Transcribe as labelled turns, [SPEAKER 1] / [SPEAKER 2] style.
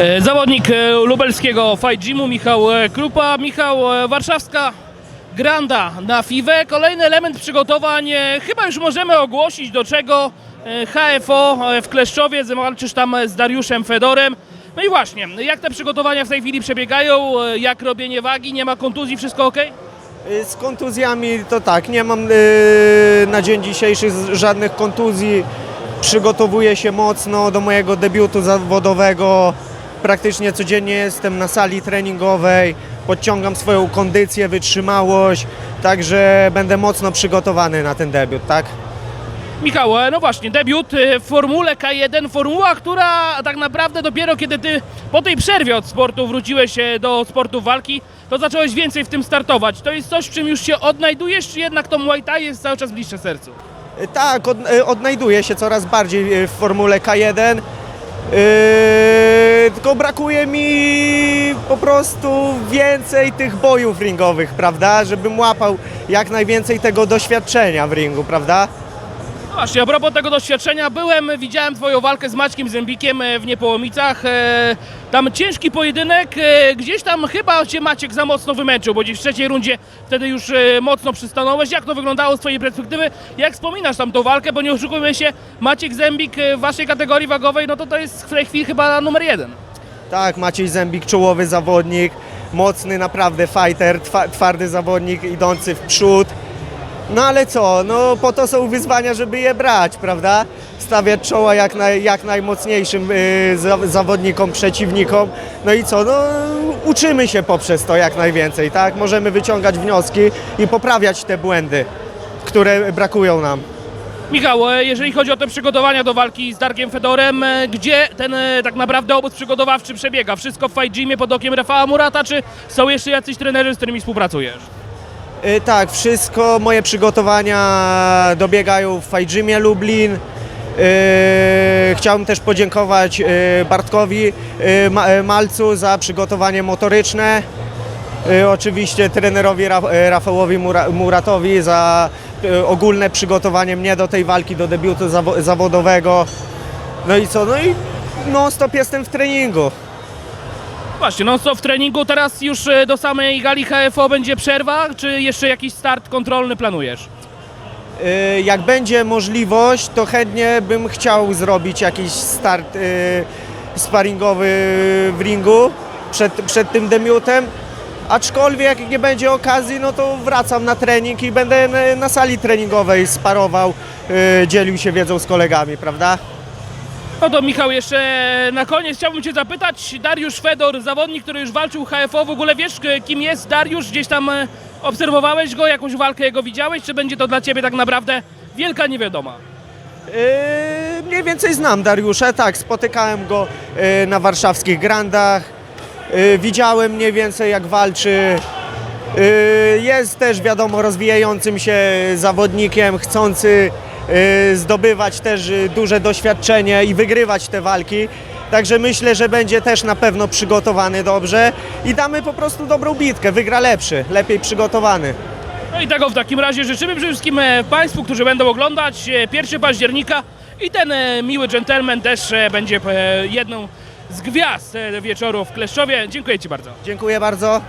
[SPEAKER 1] E, Zawodnik e, lubelskiego Fight Gymu Michał e, Krupa, Michał Warszawska Granda na FIWE. Kolejny element przygotowań, chyba już możemy ogłosić do czego HFO w Kleszczowie, walczysz tam z Dariuszem Fedorem. No i właśnie, jak te przygotowania w tej chwili przebiegają, jak robienie wagi, nie ma kontuzji, wszystko ok?
[SPEAKER 2] Y, Z kontuzjami to tak, nie mam y, na dzień dzisiejszy żadnych kontuzji. Przygotowuję się mocno do mojego debiutu zawodowego. Praktycznie codziennie jestem na sali treningowej, podciągam swoją kondycję, wytrzymałość, także będę mocno przygotowany na ten debiut, tak?
[SPEAKER 1] Michał, e, no właśnie, debiut e, w Formule K1, formuła, która tak naprawdę dopiero kiedy ty po tej przerwie od sportu wróciłeś e, do sportu walki, to zacząłeś więcej w tym startować. To jest coś, w czym już się odnajdujesz, czy jednak to Muay Thai jest cały czas bliższe sercu?
[SPEAKER 2] Tak, od, odnajduję się coraz bardziej w Formule K1. Yy, tylko brakuje mi po prostu więcej tych bojów ringowych, prawda? Żebym łapał jak najwięcej tego doświadczenia w ringu, prawda?
[SPEAKER 1] No właśnie, a propos tego doświadczenia, byłem, widziałem twoją walkę z Maćkiem Zębikiem e, w Niepołomicach. E, Tam ciężki pojedynek, e, gdzieś tam chyba cię Maciek za mocno wymęczył, bo w trzeciej rundzie wtedy już mocno przystanąłeś. Jak to wyglądało z twojej perspektywy? Jak wspominasz tam tą walkę? Bo nie oszukujmy się, Maciek Zębik w waszej kategorii wagowej, no to to jest w tej chwili chyba numer jeden.
[SPEAKER 2] Tak, Maciej Zębik, czołowy zawodnik, mocny naprawdę fighter, twa, twardy zawodnik idący w przód. No ale co, no po to są wyzwania, żeby je brać, prawda? Stawiać czoła jak, naj, jak najmocniejszym y, za, zawodnikom, przeciwnikom. No i co, no uczymy się poprzez to jak najwięcej, tak? Możemy wyciągać wnioski i poprawiać te błędy, które brakują nam.
[SPEAKER 1] Michał, e, jeżeli chodzi o te przygotowania do walki z Darkiem Fedorem, e, gdzie ten e, tak naprawdę obóz przygotowawczy przebiega? Wszystko w Gymie pod okiem Rafała Murata, czy są jeszcze jacyś trenerzy, z którymi współpracujesz?
[SPEAKER 2] Y, Tak, wszystko moje przygotowania dobiegają w Gymie Lublin. Y, Chciałbym też podziękować y, Bartkowi Ma- Malcu za przygotowanie motoryczne. Oczywiście trenerowi Ra- Rafałowi Mura- Muratowi za ogólne przygotowanie mnie do tej walki, do debiutu zawo- zawodowego. No i co? No i non stop jestem w treningu.
[SPEAKER 1] Właśnie, no co w treningu teraz już e, do samej gali HFO będzie przerwa, czy jeszcze jakiś start kontrolny planujesz?
[SPEAKER 2] Y, Jak będzie możliwość, to chętnie bym chciał zrobić jakiś start y, sparingowy w ringu przed, przed tym debiutem. Aczkolwiek jak nie będzie okazji, no to wracam na trening i będę na- sali treningowej sparował, dzielił się wiedzą z kolegami, prawda?
[SPEAKER 1] No to Michał, jeszcze na koniec chciałbym Cię zapytać, Dariusz Fedor, zawodnik, który już walczył HFO, w ogóle wiesz kim jest Dariusz? Gdzieś tam e, obserwowałeś go, jakąś walkę jego widziałeś, czy będzie to dla Ciebie tak naprawdę wielka niewiadoma?
[SPEAKER 2] Yy, mniej więcej znam Dariusza, tak, spotykałem go yy, na warszawskich grandach, yy, widziałem mniej więcej jak walczy. Yy, jest też wiadomo rozwijającym się zawodnikiem, chcący zdobywać też yy, duże doświadczenie i wygrywać te walki. Także myślę, że będzie też na pewno przygotowany dobrze i damy po prostu dobrą bitkę, wygra lepszy, lepiej przygotowany.
[SPEAKER 1] No i tego w takim razie życzymy wszystkim e, Państwu, którzy będą oglądać e, 1 października i ten e, miły dżentelmen też e, będzie e, jedną z gwiazd e, wieczoru w Kleszczowie. Dziękuję Ci bardzo.
[SPEAKER 2] Dziękuję bardzo.